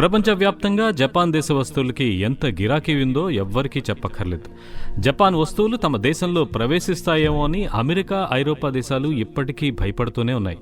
ప్రపంచవ్యాప్తంగా జపాన్ దేశ వస్తువులకి ఎంత గిరాకీ ఉందో ఎవ్వరికీ చెప్పక్కర్లేదు. జపాన్ వస్తువులు తమ దేశంలో ప్రవేశిస్తాయేమో అని అమెరికా ఐరోపా దేశాలు ఇప్పటికీ భయపడుతూనే ఉన్నాయి.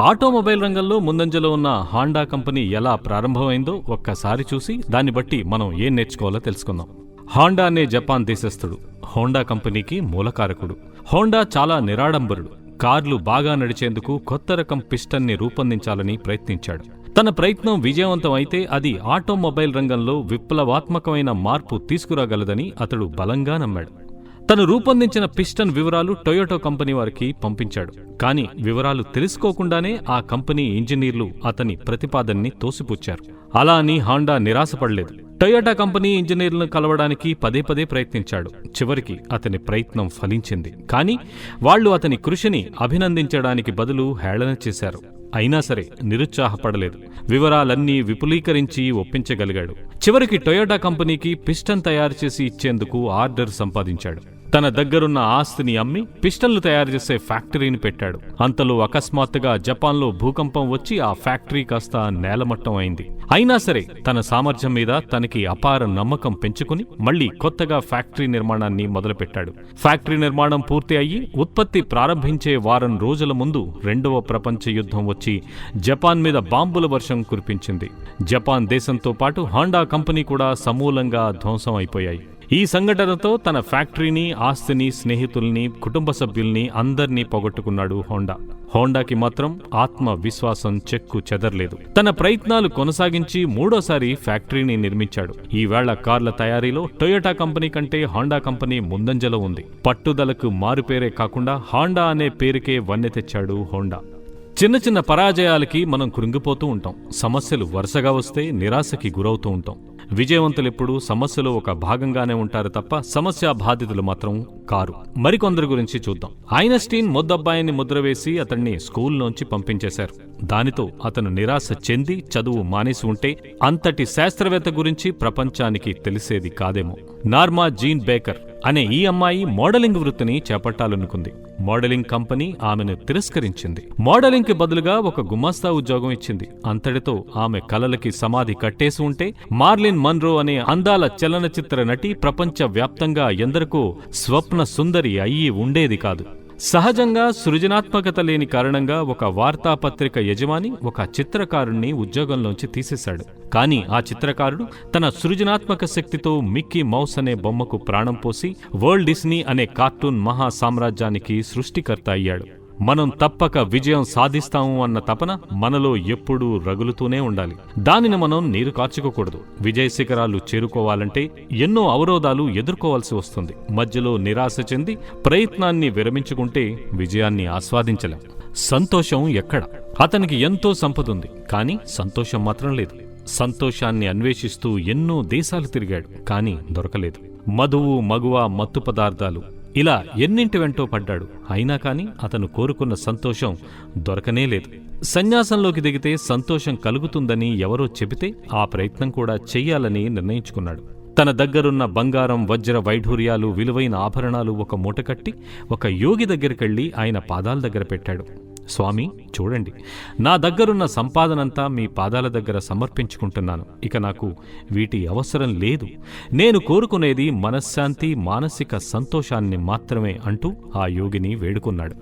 ఆటోమొబైల్ రంగంలో ముందంజలో ఉన్న హాండా కంపెనీ ఎలా ప్రారంభమైందో ఒక్కసారి చూసి దాన్ని బట్టి మనం ఏం నేర్చుకోవాలో తెలుసుకుందాం. హాండా అనే జపాన్ దేశస్థుడు హోండా కంపెనీకి మూలకారకుడు. హోండా చాలా నిరాడంబరుడు. కార్లు బాగా నడిచేందుకు కొత్త రకం పిస్టన్ని రూపొందించాలని ప్రయత్నించాడు. తన ప్రయత్నం విజయవంతం అయితే అది ఆటోమొబైల్ రంగంలో విప్లవాత్మకమైన మార్పు తీసుకురాగలదని అతడు బలంగా నమ్మాడు. తను రూపొందించిన పిస్టన్ వివరాలు టొయోటో కంపెనీ వారికి పంపించాడు. కానీ వివరాలు తెలుసుకోకుండానే ఆ కంపెనీ ఇంజనీర్లు అతని ప్రతిపాదనని తోసిపుచ్చారు. అలా అని హాండా నిరాశపడలేదు. టొయోటా కంపెనీ ఇంజనీర్లను కలవడానికి పదే పదే ప్రయత్నించాడు. చివరికి అతని ప్రయత్నం ఫలించింది. కానీ వాళ్ళు అతని కృషిని అభినందించడానికి బదులు హేళన చేశారు. అయినా సరే నిరుత్సాహపడలేదు. వివరాలన్నీ విపులీకరించి ఒప్పించగలిగాడు. చివరికి టొయోటా కంపెనీకి పిస్టన్ తయారు చేసి ఇచ్చేందుకు ఆర్డర్ సంపాదించాడు. తన దగ్గరున్న ఆస్తిని అమ్మి పిస్టన్లు తయారు చేసే ఫ్యాక్టరీని పెట్టాడు. అంతలో అకస్మాత్తుగా జపాన్లో భూకంపం వచ్చి ఆ ఫ్యాక్టరీ కాస్త నేలమట్టం అయింది. అయినా సరే తన సామర్థ్యం మీద తనకి అపార నమ్మకం పెంచుకుని మళ్ళీ కొత్తగా ఫ్యాక్టరీ నిర్మాణాన్ని మొదలుపెట్టాడు. ఫ్యాక్టరీ నిర్మాణం పూర్తి అయ్యి ఉత్పత్తి ప్రారంభించే వారం రోజుల ముందు రెండవ ప్రపంచ యుద్ధం వచ్చి జపాన్ మీద బాంబుల వర్షం కురిపించింది. జపాన్ దేశంతో పాటు హాండా కంపెనీ కూడా సమూలంగా ధ్వంసం అయిపోయాయి. ఈ సంఘటనతో తన ఫ్యాక్టరీని ఆస్తిని స్నేహితుల్ని కుటుంబ సభ్యుల్ని అందర్నీ పోగొట్టుకున్నాడు హోండా. హోండాకి మాత్రం ఆత్మవిశ్వాసం చెక్కు చెదర్లేదు. తన ప్రయత్నాలు కొనసాగించి మూడోసారి ఫ్యాక్టరీని నిర్మించాడు. ఈవేళ కార్ల తయారీలో టొయోటా కంపెనీ కంటే హోండా కంపెనీ ముందంజలో ఉంది. పట్టుదలకు మారుపేరే కాకుండా హాండా అనే పేరుకే వన్నె తెచ్చాడు హోండా. చిన్న చిన్న పరాజయాలకి మనం కృంగిపోతూ ఉంటాం. సమస్యలు వరుసగా వస్తే నిరాశకి గురవుతూ ఉంటాం. విజయవంతులెప్పుడు సమస్యలో ఒక భాగంగానే ఉంటారు తప్ప సమస్య బాధితులు మాత్రం కారు. మరికొందరి గురించి చూద్దాం. ఐనస్టీన్ ముద్దబ్బాయిని ముద్ర వేసి అతన్ని స్కూల్లోంచి పంపించేశారు. దానితో అతను నిరాశ చెంది చదువు మానేసి ఉంటే అంతటి శాస్త్రవేత్త గురించి ప్రపంచానికి తెలిసేది కాదేమో. నార్మా జీన్ బేకర్ అనే ఈ అమ్మాయి మోడలింగ్ వృత్తిని చేపట్టాలనుకుంది. మోడలింగ్ కంపెనీ ఆమెను తిరస్కరించింది. మోడలింగ్కి బదులుగా ఒక గుమాస్తా ఉద్యోగం ఇచ్చింది. అంతటితో ఆమె కలలకి సమాధి కట్టేసి ఉంటే మార్లిన్ మన్రో అనే అందాల చలనచిత్ర నటి ప్రపంచ వ్యాప్తంగా ఎందరికో స్వప్న సుందరి అయ్యి ఉండేది కాదు. సహజంగా సృజనాత్మకత లేని కారణంగా ఒక వార్తాపత్రిక యజమాని ఒక చిత్రకారుణ్ణి ఉద్యోగంలోంచి తీసేశాడు. కానీ ఆ చిత్రకారుడు తన సృజనాత్మక శక్తితో మిక్కీ మౌస్ అనే బొమ్మకు ప్రాణం పోసి వరల్డ్ డిస్నీ అనే కార్టూన్ మహా సామ్రాజ్యానికి సృష్టికర్త అయ్యాడు. మనం తప్పక విజయం సాధిస్తాము అన్న తపన మనలో ఎప్పుడూ రగులుతూనే ఉండాలి. దానిని మనం నీరు కార్చుకోకూడదు విజయ శిఖరాలు చేరుకోవాలంటే ఎన్నో అవరోధాలు ఎదుర్కోవాల్సి వస్తుంది. మధ్యలో నిరాశ చెంది ప్రయత్నాన్ని విరమించుకుంటే విజయాన్ని ఆస్వాదించలేం. సంతోషం ఎక్కడ? అతనికి ఎంతో సంపద ఉంది కానీ సంతోషం మాత్రం లేదు. సంతోషాన్ని అన్వేషిస్తూ ఎన్నో దేశాలు తిరిగాడు కానీ దొరకలేదు. మధువు మగువ మత్తు పదార్థాలు ఇలా ఎన్నింటి వెంటో పడ్డాడు. అయినా కాని అతను కోరుకున్న సంతోషం దొరకనే లేదు. సన్యాసంలోకి దిగితే సంతోషం కలుగుతుందని ఎవరో చెబితే ఆ ప్రయత్నం కూడా చెయ్యాలని నిర్ణయించుకున్నాడు. తన దగ్గరున్న బంగారం వజ్ర వైఢూర్యాలు విలువైన ఆభరణాలు ఒక మూటకట్టి ఒక యోగి దగ్గరికెళ్ళి ఆయన పాదాల దగ్గర పెట్టాడు. స్వామి చూడండి. నా దగ్గరున్న సంపాదనంతా మీ పాదాల దగ్గర సమర్పించుకుంటున్నాను. ఇక నాకు వీటి అవసరం లేదు. నేను కోరుకునేది మనశ్శాంతి మానసిక సంతోషాన్ని మాత్రమే అంటూ ఆ యోగిని వేడుకున్నాడు.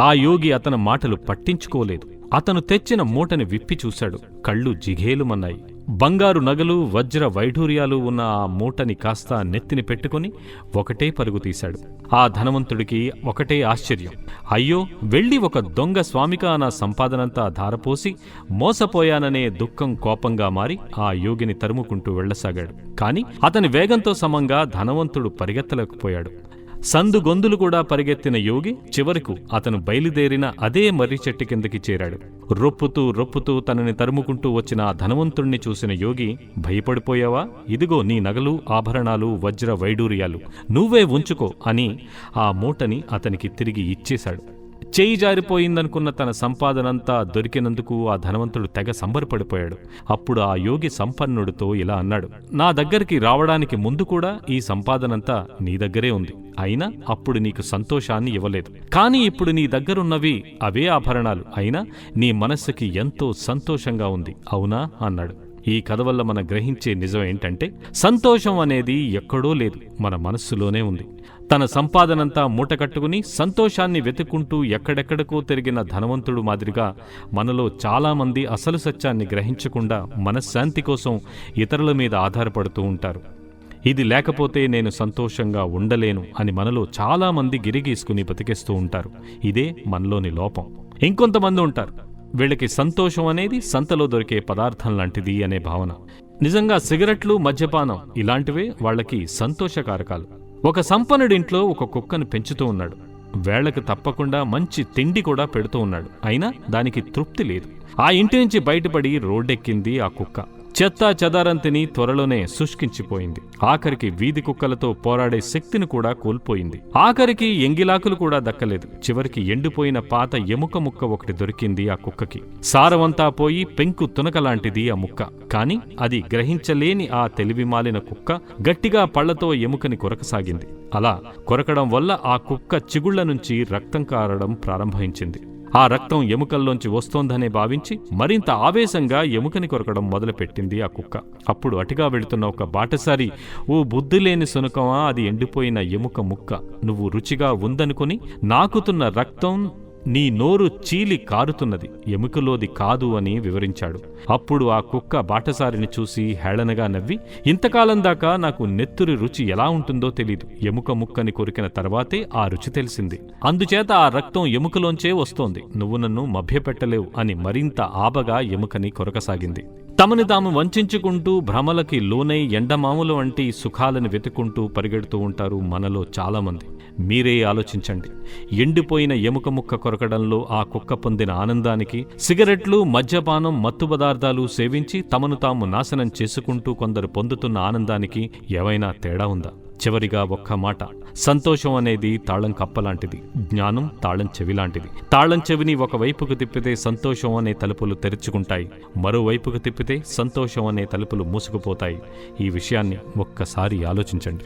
ఆ యోగి అతని మాటలు పట్టించుకోలేదు. అతను తెచ్చిన మూటని విప్పి చూశాడు. కళ్ళు జిఘేలుమన్నాయి. బంగారు నగలు వజ్ర వైఢూర్యాలు ఉన్న ఆ మూటని కాస్త నెత్తిని పెట్టుకుని ఒకటే పరుగు తీశాడు. ఆ ధనవంతుడికి ఒకటే ఆశ్చర్యం. అయ్యో వెళ్ళి ఒక దొంగ స్వామిక నా సంపాదనంతా ధారపోసి మోసపోయాననే దుఃఖం కోపంగా మారి ఆ యోగిని తరుముకుంటూ వెళ్ళసాగాడు కాని అతని వేగంతో సమంగా ధనవంతుడు పరిగెత్తలేకపోయాడు. సందుగొందులు కూడా పరిగెత్తిన యోగి చివరకు అతను బయలుదేరిన అదే మర్రి చెట్టు కిందకి చేరాడు. రొప్పుతూ రొప్పుతూ తనని తరుముకుంటూ వచ్చిన ఆ ధనవంతుణ్ణి చూసిన యోగి భయపడిపోయావా? ఇదిగో నీ నగలు ఆభరణాలు వజ్ర వైడూర్యాలు నువ్వే ఉంచుకో అని ఆ మూటని అతనికి తిరిగి ఇచ్చేశాడు. చేయి జారిపోయిందనుకున్న తన సంపాదనంతా దొరికినందుకు ఆ ధనవంతుడు తెగ సంబరపడిపోయాడు. అప్పుడు ఆ యోగి సంపన్నుడితో ఇలా అన్నాడు నా దగ్గరికి రావడానికి ముందు కూడా ఈ సంపాదనంతా నీ దగ్గరే ఉంది. అయినా అప్పుడు నీకు సంతోషాన్ని ఇవ్వలేదు. కానీ ఇప్పుడు నీ దగ్గరున్నవి అవే ఆభరణాలు. అయినా నీ మనస్సుకి ఎంతో సంతోషంగా ఉంది. అవునా? అన్నాడు. ఈ కథ వల్ల మనం గ్రహించే నిజం ఏంటంటే సంతోషం అనేది ఎక్కడో లేదు. మన మనస్సులోనే ఉంది. తన సంపాదనంతా మూటకట్టుకుని సంతోషాన్ని వెతుక్కుంటూ ఎక్కడెక్కడికో తిరిగిన ధనవంతుడు మాదిరిగా మనలో చాలామంది అసలు సత్యాన్ని గ్రహించకుండా మనశ్శాంతి కోసం ఇతరుల మీద ఆధారపడుతూ ఉంటారు. ఇది లేకపోతే నేను సంతోషంగా ఉండలేను అని మనలో చాలామంది గిరిగీసుకుని బతికేస్తూ ఉంటారు. ఇదే మనలోని లోపం. ఇంకొంతమంది ఉంటారు. వీళ్ళకి సంతోషం అనేది సంతలో దొరికే పదార్థం లాంటిది అనే భావన. నిజంగా సిగరెట్లు మద్యపానం ఇలాంటివే వాళ్ళకి సంతోషకారకాలు. ఒక సంపన్నుడింట్లో ఒక కుక్కను పెంచుతూ ఉన్నాడు. వేళకు తప్పకుండా మంచి తిండి కూడా పెడుతూ ఉన్నాడు. అయినా దానికి తృప్తి లేదు. ఆ ఇంటి నుంచి బయటపడి రోడ్డెక్కింది ఆ కుక్క. చెత్త చెదారంతిని త్వరలోనే శుష్కించిపోయింది. ఆఖరికి వీధి కుక్కలతో పోరాడే శక్తిని కూడా కోల్పోయింది. ఆఖరికి ఎంగిలాకులు కూడా దక్కలేదు. చివరికి ఎండిపోయిన పాత ఎముక ముక్క ఒకటి దొరికింది ఆ కుక్కకి. సారవంతా పోయి పెంకు తునకలాంటిది ఆ ముక్క. కాని అది గ్రహించలేని ఆ తెలివిమాలిన కుక్క గట్టిగా పళ్ళతో ఎముకని కొరకసాగింది. అలా కొరకడం వల్ల ఆ కుక్క చిగుళ్ళ నుంచి రక్తం కారడం ప్రారంభించింది ఆ రక్తం ఎముకల్లోంచి వస్తోందనే భావించి మరింత ఆవేశంగా ఎముకని కొరకడం మొదలుపెట్టింది ఆ కుక్క. అప్పుడు అటుగా వెళుతున్న ఒక బాటసారి ఓ బుద్ధి లేని సునకమా అది ఎండిపోయిన ఎముక ముక్క. నువ్వు రుచిగా ఉందనుకుని నాకుతున్న రక్తం నీ నోరు చీలి కారుతున్నది ఎముకలోది కాదు అని వివరించాడు. అప్పుడు ఆ కుక్క బాటసారిని చూసి హేళనగా నవ్వి ఇంతకాలం దాకా నాకు నెత్తురి రుచి ఎలా ఉంటుందో తెలీదు. ఎముక ముక్కని కొరికిన తర్వాతే ఆ రుచి తెలిసింది. అందుచేత ఆ రక్తం ఎముకలోంచే వస్తోంది. నువ్వు నన్ను మభ్యపెట్టలేవు అని మరింత ఆబగా ఎముకని కొరకసాగింది. తమని తాము వంచుకుంటూ భ్రమలకి లోనై ఎండమాముల వంటి సుఖాలను వెతుకుంటూ పరిగెడుతూ ఉంటారు మనలో చాలామంది. మీరే ఆలోచించండి. ఎండిపోయిన ఎముక ముక్క కొరకడంలో ఆ కుక్క పొందిన ఆనందానికి సిగరెట్లు మద్యపానం మత్తు పదార్థాలు సేవించి తమను తాము నాశనం చేసుకుంటూ కొందరు పొందుతున్న ఆనందానికి ఏవైనా తేడా ఉందా? చివరిగా ఒక్క మాట. సంతోషం అనేది తాళం కప్పలాంటిది జ్ఞానం తాళం చెవిలాంటిది. తాళం చెవిని ఒకవైపుకు తిప్పితే సంతోషం అనే తలుపులు తెరుచుకుంటాయి మరోవైపుకు తిప్పితే సంతోషం అనే తలుపులు మూసుకుపోతాయి. ఈ విషయాన్ని ఒక్కసారి ఆలోచించండి.